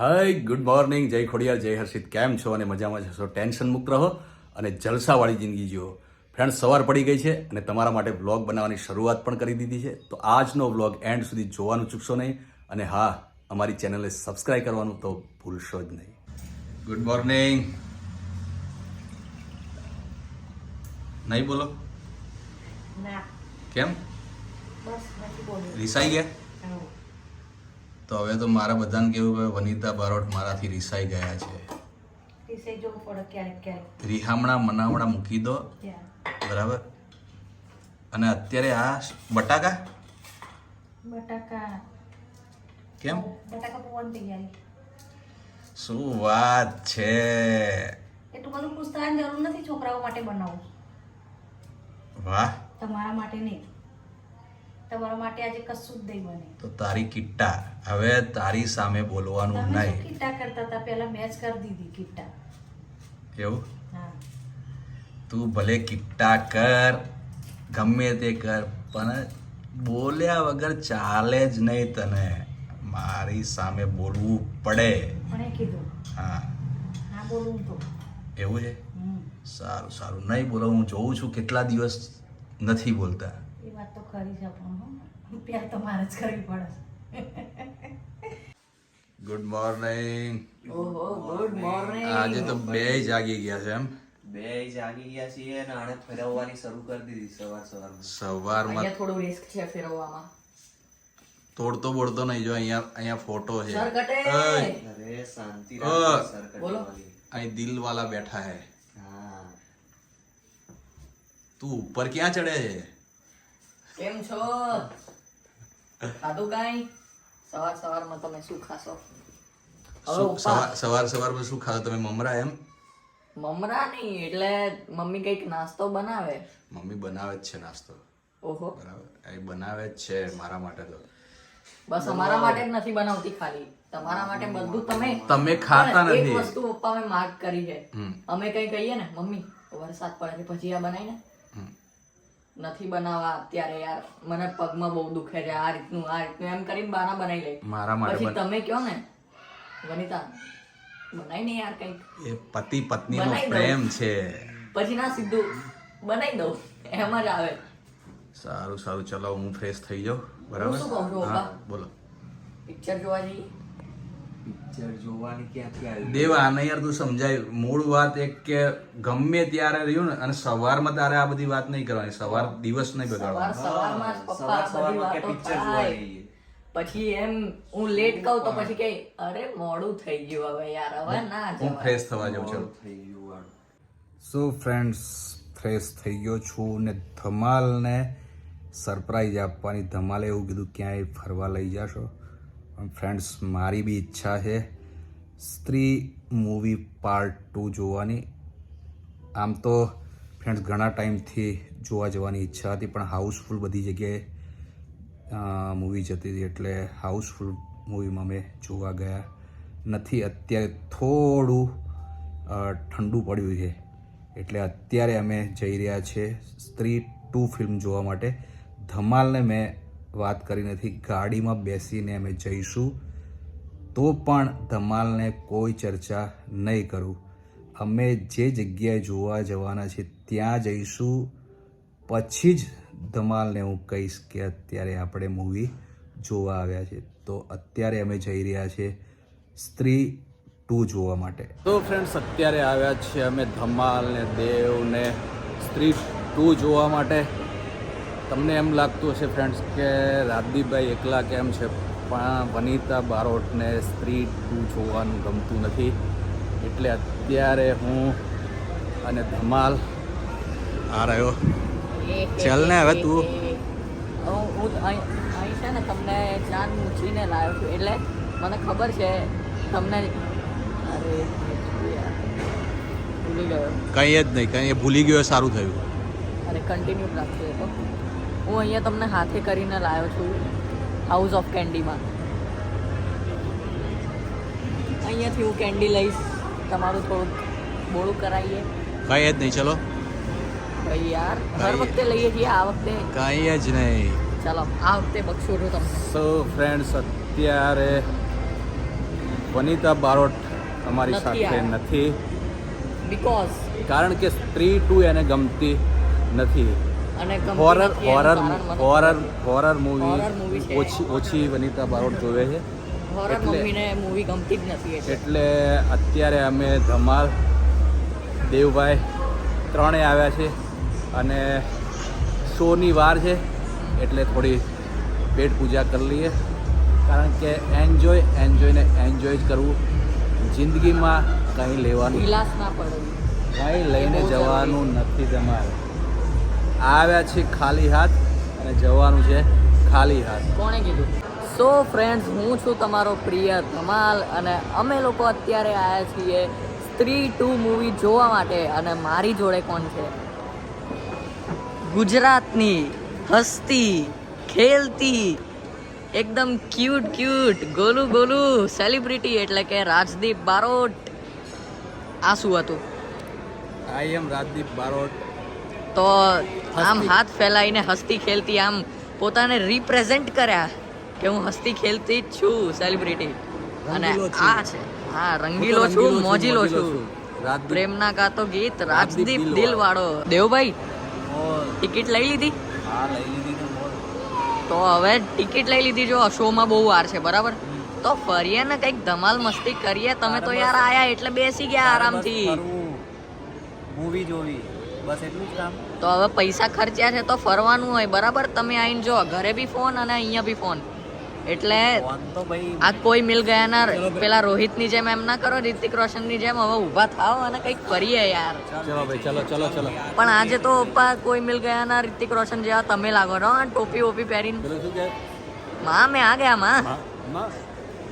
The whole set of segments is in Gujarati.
Hi good morning. જય ખોડિયાર જય હર્ષિત. કેમ છો? અને મજામાં છો ટેન્શન મુક્ત રહો અને જલસાવાળી જિંદગી જીવો. ફ્રેન્ડ સવાર પડી ગઈ છે અને તમારા માટે વ્લોગ બનાવવાની શરૂઆત પણ કરી દીધી છે. તો આજનો વ્લોગ એન્ડ સુધી જોવાનું ચૂકશો નહીં. અને હા અમારી ચેનલને સબસ્ક્રાઈબ કરવાનું તો ભૂલશો જ નહીં. Good morning. નહીં બોલો. કેમ? બસ નથી બોલ્યું. રિસાઈ ગયા. તો હવે તો મારા બધાને કેવું કે વનિતા બારોટ મારાથી રિસાઈ ગયા છે. રિહામણા મનામણા મૂકી દો. બરાબર? અને અત્યારે આ બટાકા? બટાકા. કેમ? બટાકા પૌવાની તૈયારી. શું વાત છે? એટલું બધું પૂછતાની જરૂર નથી છોકરાઓ માટે બનાવું. વાહ. તમારા માટે નહીં. તમારા માટે આજે કશું જ નહીં બને. તો તારી કિટ્ટા હવે તારી સામે બોલવાનું તમે શું નહીં. કિટ્ટા કરતા હતા? પહેલા મેચ કરી દીધી કિટ્ટા. એવું હા. તું ભલે કિટ્ટા કર ગમે તે કર પણ બોલ્યા વગર ચાલે જ નહીં તને. મારી સામે બોલવું પડે. કીધું? હા. તો. એવું છે હમ. સારું સારું. નહીં બોલો હું જોઉં છું કેટલા દિવસ નથી બોલતા. વાત તો કરી છે પણ પ્યાર તો મારે જ કરવી પડે ગુડ મોર્નિંગ ઓહો ગુડ મોર્નિંગ આજે તો બે જાગી ગયા છે એમ. બે જાગી ગયા છીએ અને આને ફેરવવાની શરૂ કરી દીધી સવાર સવારમાં. સવારમાં અહીંયા થોડું રિસ્ક છે ફેરવવામાં. તોડતો બોડતો નહીં જો અહીંયા અહીંયા ફોટો છે. સરકટે. અરે શાંતિ બોલો. અહીં દિલ વાલા બેઠા હે. હા. તું ઉપર ક્યાં ચડે છે? કેમ છો? ખાધું કાઈ? સવાર સવારમાં તમે શું ખાશો. સવાર સવાર સવારમાં શું ખાધો તમે? મમરા એમ? મમરા નહીં એટલે મમ્મી કંઈક નાસ્તો બનાવે. મમ્મી બનાવે જ છે નાસ્તો. ઓહો. બરાબર. એ બનાવે જ છે મારા માટે તો. બસ અમારા માટે જ નથી બનાવતી ખાલી. તમારા માટે બધું તમે તમે ખાતા નથી એક વસ્તુ પપ્પા મેં માર્ક કરી છે. અમે કઈ કહીએ ને મમ્મી વરસાદ પડે પછી આ બનાવી ને હમ. નથી બનાવવા અત્યારે યાર. મને પગમાં બહુ દુખે છે. આ રીતનું આ રીતનું. એમ કરીને બાના બનાવી લે. મારા માટે પછી તમે કહો ને વનિતા બનાવી ને યાર કંઈક. એ પતિ પત્નીનો બનાવી દઉં. પ્રેમ છે. પછી ના સીધું બનાવી દઉં. એમ જ આવે. સારું સારું. ચલો હું ફ્રેશ થઈ જાઉં. બરાબર શું કહું છું, બોલો. પિક્ચર જોવા જઈએ પિક્ચર જોવાની ક્યાંથી આવી દેવ આને યાર તું સમજાય. મૂળ વાત એક કે ગમે ત્યારે રહ્યું ને અને સવારમાં તારે આ બધી વાત નહીં કરવાની. સવાર દિવસ નહીં જઈએ. પછી એમ હું લેટ કહું તો પછી કે અરે મોડું થઈ ગયું હવે યાર હવે ના હું ફ્રેશ થવા જાઉં છું સો ફ્રેન્ડ્સ ફ્રેશ થઈ ગયો છું ને ધમાલને સરપ્રાઈઝ આપવાની ધમાલે એવું કીધું ક્યાંય ફરવા લઈ જાશો? ફ્રેન્ડ્સ મારી બી ઈચ્છા છે સ્ત્રી મૂવી પાર્ટ ટુ જોવાની. આમ તો ફ્રેન્ડ્સ ઘણા ટાઈમથી જોવા જવાની ઈચ્છા હતી, પણ હાઉસફુલ બધી જગ્યાએ મૂવી જતી હતી એટલે હાઉસફુલ મૂવીમાં અમે જોવા ગયા નથી. અત્યારે થોડું ઠંડુ પડ્યું છે. એટલે અત્યારે અમે જઈ રહ્યા છીએ સ્ત્રી ટુ ફિલ્મ જોવા માટે. ધમાલને મેં વાત કરી નથી ગાડીમાં બેસીને અમે જઈશું, તો પણ ધમાલને કોઈ ચર્ચા નહીં કરું. અમે જે જગ્યાએ જોવા જવાના છે ત્યાં જઈશું. પછી જ ધમાલને હું કહીશ કે અત્યારે આપણે મૂવી જોવા આવ્યા છે. તો અત્યારે અમે જઈ રહ્યા છીએ સ્ત્રી ટુ જોવા માટે. તો ફ્રેન્ડ્સ અત્યારે આવ્યા છીએ અમે ધમાલ ને દેવ ને સ્ત્રી ટુ જોવા માટે. તમને એમ લાગતું હશે ફ્રેન્ડ્સ કે રાજદીપભાઈ એકલા કેમ છે? પણ વનિતા બારોટને સ્ત્રી ટુ જોવાનું ગમતું નથી. એટલે અત્યારે હું અને ધમાલ આ રહ્યો. ચાલ ને હવે તું. હું અહીં છે ને તમને જાન મૂકીને લાવ્યો છું. એટલે મને ખબર છે તમને અરે ભૂલી ગયો. કંઈ જ નહીં કંઈ ભૂલી ગયો સારું થયું. અરે કન્ટિન્યુ રાખજો હું અહીંયા તમને હાથે કરીને લાવ્યો છું હાઉસ ઓફ કેન્ડીમાં અહીંયાથી હું કેન્ડી લઈશ. તમારું થોડુંક બોળું કરાવીએ કઈ જ નહીં ચલો. ભાઈ યાર હર વખતે લઈએ છીએ આ વખતે. કઈ જ નહીં. ચાલો આ વખતે બક્ષું છું તમને. સો ફ્રેન્ડ્સ અત્યારે વનિતા બારોટ અમારી સાથે નથી. બીકોઝ કારણ કે સ્ત્રી ટુ એને ગમતી નથી. Horror horror horror horror movie ઓછી ઓછી વનિતા બારોટ જોવે છે. મૂવી ગમતી જ નથી એટલે. અત્યારે અમે ધમાલ દેવભાઈ ત્રણે આવ્યા છે અને શોની વાર છે એટલે થોડી પેટ પૂજા કરી લઈએ. કારણ કે એન્જોય એન્જોયને એન્જોય જ કરવું જિંદગીમાં કંઈ લેવાનું કંઈ લઈને જવાનું નથી તમારે આવ્યા છે ખાલી હાથ અને જવાનું છે ખાલી હાથ. કોણે કીધું? સો ફ્રેન્ડ્સ હું છું તમારો પ્રિય ધમાલ અને અમે લોકો અત્યારે આવ્યા છીએ સ્ત્રી ટુ મૂવી જોવા માટે અને મારી જોડે કોણ છે? ગુજરાતની હસતી ખેલતી એકદમ ક્યુટ ક્યુટ ગોલું ગોલું સેલિબ્રિટી એટલે કે રાજદીપ બારોટ. આ શું હતું? આઈ એમ રાજદીપ બારોટ. તો આમ હાથ ફેલાઈને હસતી ખેલતી આમ પોતાને રિપ્રેઝેન્ટ કર્યા કે હું હસતી ખેલતી જ છું સેલિબ્રિટી અને. આ છે. હા રંગીલો છું મોજીલો છું. પ્રેમના કા તો ગીત રાજદીપ દિલ. દિલવાળો. દેવભાઈ ટિકિટ લઈ લીધી? હા લઈ લીધી તો હવે ટિકિટ લઈ લીધી જો શોમાં બહુ વાર છે બરાબર? તો ફરીએ ને કંઈક ધમાલ મસ્તી કરીએ તમે તો યાર આયા એટલે બેસી ગયા આરામથી. મૂવી જોવી. બસ એટલું જ કામ. તો હવે પૈસા ખર્ચ્યા છે તો ફરવાનું હોય. બરાબર? તમે આવીને જો ઘરે બી ફોન અને અહીંયા બી ફોન. એટલે આ કોઈ મિલ ગયા ના પેલા રોહિતની જેમ એમ ના કરો રિતિક રોશનની જેમ. હવે ઊભા થાવ અને કંઈક કરીએ યાર. ચલો ભાઈ ચલો ચલો ચલો. પણ આજે તો પપ્પા કોઈ મિલ ગયા ના રિતિક રોશન જેવા તમે લાગો છો ટોપી ઓપી પહેરીને. પેલું માં મેં આ ગયા માં? માં માં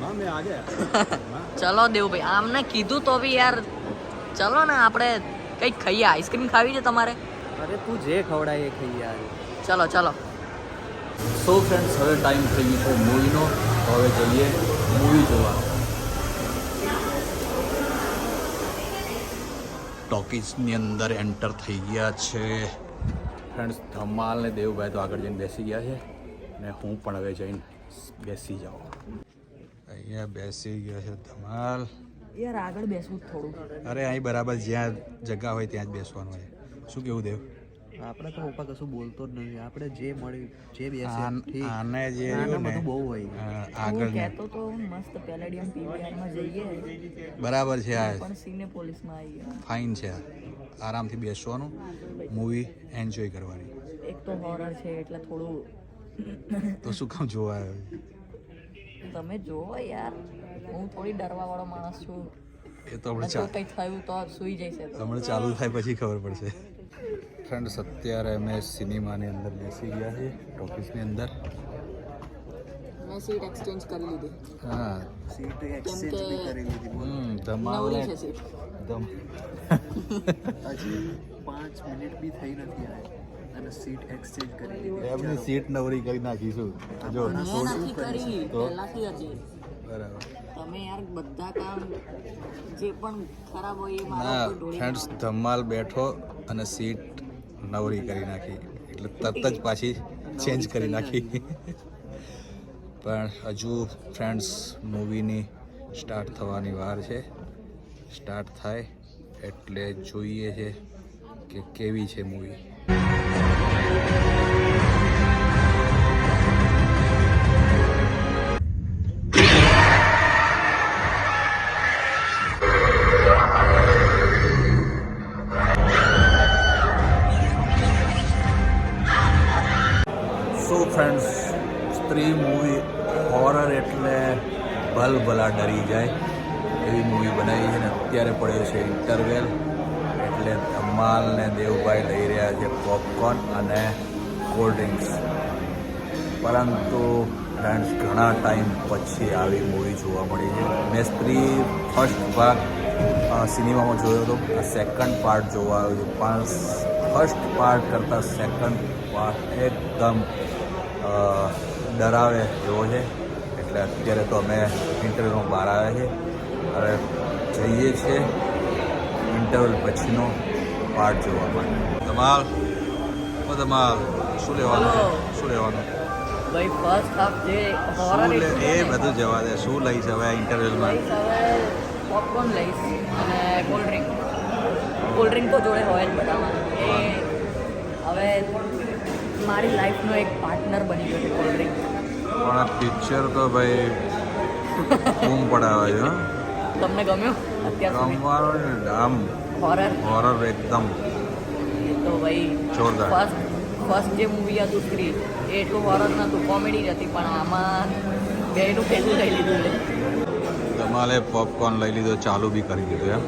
માં મેં આ ગયા. માં. ચલો દેવભાઈ આમને કીધું તો બી યાર. ચલો ને આપણે કંઈક ખાઈએ આઈસ્ક્રીમ ખાવી છે તમારે? અરે તું જે ખવડાય એ ખાઈ યાર. ચાલો ચાલો. સો ફ્રેન્ડ્સ હવે ટાઈમ થઈ ગયો છે મૂવીનો. હવે જઈએ મૂવી જોવા. ટોકીઝની અંદર એન્ટર થઈ ગયા છે. ફ્રેન્ડ્સ ધમાલ ને દેવભાઈ તો આગળ જઈને બેસી ગયા છે. ને હું પણ હવે જઈને બેસી જાઉં. અહીંયા બેસી ગયા છે ધમાલ. યાર આગળ બેસવું થોડું. અરે અહીં બરાબર જ્યાં જગ્યા હોય ત્યાં જ બેસવાનું હોય શું કેવું દેવ? આપણે તો ઉપા કશું બોલતો જ નથી. આપણે જે મળ્યું જે બેસે આને જે આને બધું બહુ હોય. આગળ કહેતો તો મસ્ત પેલેડિયમ પીવીઆરમાં જઈએ. બરાબર છે આ. પણ સિને પોલીસમાં આવી ગયા ફાઇન છે આરામથી બેસવાનું. મૂવી એન્જોય કરવાની. એક તો હોરર છે એટલે થોડું તો શું કામ જોવા આવ્યો? તમે જોવો યાર. હું થોડી ડરવા વાળો માણસ છું. એ તો આપણે કઈ થયું તો સુઈ તો. હમણાં ચાલુ થાય પછી ખબર પડશે. ફ્રેન્ડ્સ અત્યારે અમે સિનેમાની અંદર બેસી ગયા છીએ ટોકીસની અંદર. મેં સીટ એક્સચેન્જ કરી લીધી. હા. સીટ એક્સચેન્જ બી કરી લીધી હમ ધમાલ ધમ હજી પાંચ મિનિટ બી થઈ નથી આ અને સીટ એક્સચેન્જ કરી લીધી. એમની સીટ નવરી કરી નાખીશું. જો નથી કરી પહેલાથી હતી બરાબર. તમે યાર બધા કામ જે પણ ખરાબ હોય એ મારા ના ઢોળી ફ્રેન્ડ્સ ધમાલ બેઠો અને સીટ નવરી કરી નાખી. એટલે તરત જ પાછી ચેન્જ કરી નાખી. પણ હજુ ફ્રેન્ડ્સ મૂવીની સ્ટાર્ટ થવાની વાર છે. સ્ટાર્ટ થાય એટલે જોઈએ છે કે કેવી છે મૂવી ભલભલા ડરી જાય એવી મૂવી બનાવી છે ને અત્યારે પડ્યો છે ઇન્ટરવેલ એટલે ધમાલ ને દેવભાઈ લઈ રહ્યા છે પોપકોર્ન અને કોલ્ડ ડ્રિંક્સ પરંતુ ફ્રેન્ડ્સ ઘણા ટાઈમ પછી આવી મૂવી જોવા મળી છે. મેં સ્ત્રી ફર્સ્ટ ભાગ સિનેમામાં જોયો હતો. સેકન્ડ પાર્ટ જોવા આવ્યો છું. પણ ફર્સ્ટ પાર્ટ કરતાં સેકન્ડ પાર્ટ એકદમ ડરાવે એવો છે. એટલે અત્યારે તો અમે ઇન્ટરવ્યૂમાં બહાર આવ્યા છે. હવે જઈએ છીએ ઇન્ટરવલ પછીનો પાર્ટ જોવા માટે. ધમાલ ઓ ધમાલ શું લેવાનું શું લેવાનું? ભાઈ ફર્સ્ટ હાફ જે શું એ બધું જવા દે. શું લઈશ હવે આ ઇન્ટરવ્યુમાં હવે પોપકોર્ન લઈશ અને કોલ્ડ ડ્રિંક કોલ્ડ ડ્રિંક તો જોડે હોય જ બધામાં. એ હવે મારી લાઈફનો એક પાર્ટનર બની ગયો છે કોલ્ડ ડ્રિંક પણ આ પિક્ચર તો ભાઈ બૂમ પડાવે છે. તમને ગમ્યું? ગમવાનું ને આમ. હોરર હોરર એકદમ. તો ભાઈ જોરદાર. ફર્સ્ટ ફર્સ્ટ જે મૂવી હતું સ્ત્રી એ એટલું હોરર નહોતું કોમેડી હતી પણ આમાં બેનું ભેગું લઈ લીધું છે. તમારે પોપકોર્ન લઈ લીધો ચાલુ બી કરી દીધું એમ.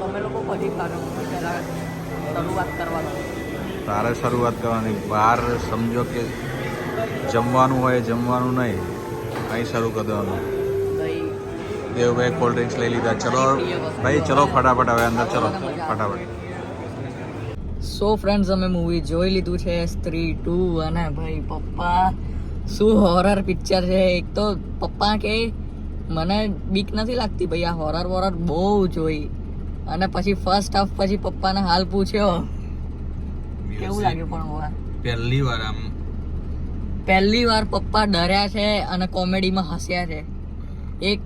તમે લોકો પછી પહેલાં શરૂઆત કરવાનો. તારે શરૂઆત કરવાની બહાર સમજો કે જમવાનું હોય જમવાનું નહીં. અહીં શરૂ કરી દેવાનું. ભાઈ દેવભાઈ કોલ્ડ ડ્રિંક્સ લઈ લીધા. ચલો ભાઈ ચલો ફટાફટ હવે અંદર ચલો ફટાફટ. સો ફ્રેન્ડ્સ અમે મૂવી જોઈ લીધું છે સ્ત્રી ટુ અને ભાઈ પપ્પા શું હોરર પિક્ચર છે? એક તો પપ્પા કે મને બીક નથી લાગતી ભાઈ આ હોરર વોરર બહુ જોઈ. અને પછી ફર્સ્ટ હાફ પછી પપ્પાને હાલ પૂછ્યો કેવું લાગ્યું પણ પહેલી વાર આમ પહેલી વાર પપ્પા ડર્યા છે અને કોમેડીમાં હસ્યા છે. એક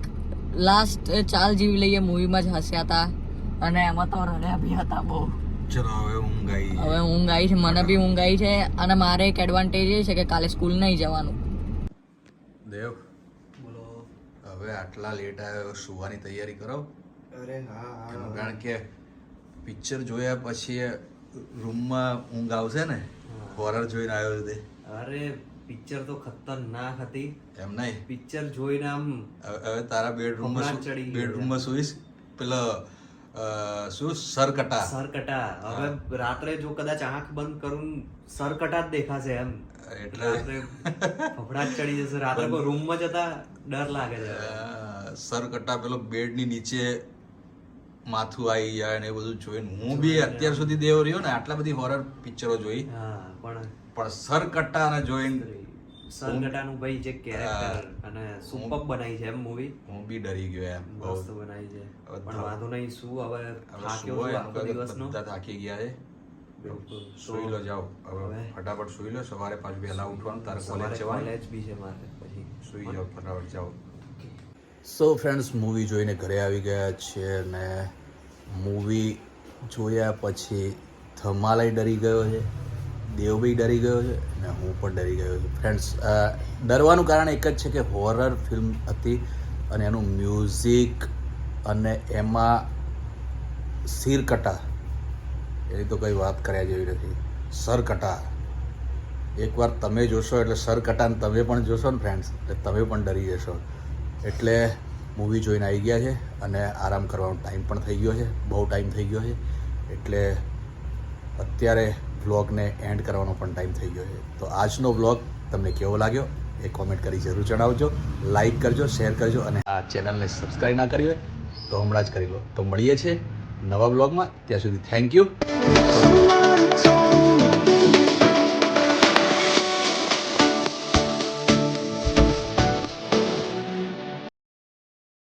લાસ્ટ ચાલ જીવી લઈએ મૂવીમાં જ હસ્યા હતા અને એમાં તો રડ્યા બી હતા બહુ. ચલો હવે ઊંઘ આવી હવે ઊંઘ આવી છે મને બી ઊંઘ આવી છે. અને મારે એક એડવાન્ટેજ એ છે કે કાલે સ્કૂલ નહીં જવાનું. દેવ હવે આટલા લેટ આવ્યો સુવાની તૈયારી કરો. અરે હા હા. કારણ કે પિક્ચર જોયા પછી રૂમમાં ઊંઘ આવશે ને? હોરર જોઈને આવ્યો છે અરે પિક્ચર તો ખતરનાક હતી. એમ નહીં. પિક્ચર જોઈને આમ હવે તારા બેડરૂમમાં ચડી બેડરૂમમાં સુઈશ પેલો શું? સરકટા. સરકટા. હવે રાત્રે જો કદાચ આંખ બંધ કરું સરકટા જ દેખાશે એમ. એટલે ફફડાટ ચડી જશે. રાત્રે કોઈ રૂમમાં જતા ડર લાગે છે. સરકટા પેલો બેડની નીચે માથું આવી જાય ને એ બધું જોઈને. હું બી અત્યાર સુધી દેવ રહ્યો ને આટલા બધી હોરર પિક્ચરો જોઈ. હા પણ પણ સરકટ્ટા ને જોઈને સરકટાનું ભાઈ જે કેરેક્ટર અને સુપર બનાવી છે એમ મૂવી હું બી ડરી ગયો એમ. મસ્ત બનાવી છે. પણ વાંધો નહીં શું હવે થાક્યો છું આખો દિવસનો? બધા થાકી ગયા છે. સુઈ લો જાઓ. હવે? ફટાફટ સુઈ લો. સવારે પાછું વહેલા ઉઠવાનું તારે કોલેજ જવાનું. કોલેજ બી છે મારે પછી. સુઈ જાઓ ફટાફટ જાઓ. સો ફ્રેન્ડ્સ મૂવી જોઈને ઘરે આવી ગયા છે ને મૂવી જોયા પછી ધમાલાઈ ડરી ગયો છે. દેવ બી ડરી ગયો છે ને હું પણ ડરી ગયો છું. ફ્રેન્ડ્સ ડરવાનું કારણ એક જ છે કે હોરર ફિલ્મ હતી અને એનું મ્યુઝિક અને એમાં સિરકટા એની તો કંઈ વાત કર્યા જેવી નથી. સરકટા એકવાર તમે જોશો એટલે સરકટાને તમે પણ જોશો ને ફ્રેન્ડ્સ એટલે તમે પણ ડરી જશો. એટલે મૂવી જોઈને આવી ગયા છે અને આરામ કરવાનો ટાઈમ પણ થઈ ગયો છે, બહુ ટાઈમ થઈ ગયો છે. એટલે અત્યારે વ્લોગને એન્ડ કરવાનો પણ ટાઈમ થઈ ગયો છે. તો આજનો વ્લોગ તમને કેવો લાગ્યો એ કોમેન્ટ કરી જરૂર જણાવજો. લાઈક કરજો શેર કરજો અને આ ચેનલને સબસ્ક્રાઈબ ના કરી હોય તો હમણાં જ કરી લો. તો મળીએ છીએ નવા વ્લોગમાં ત્યાં સુધી થેન્ક યુ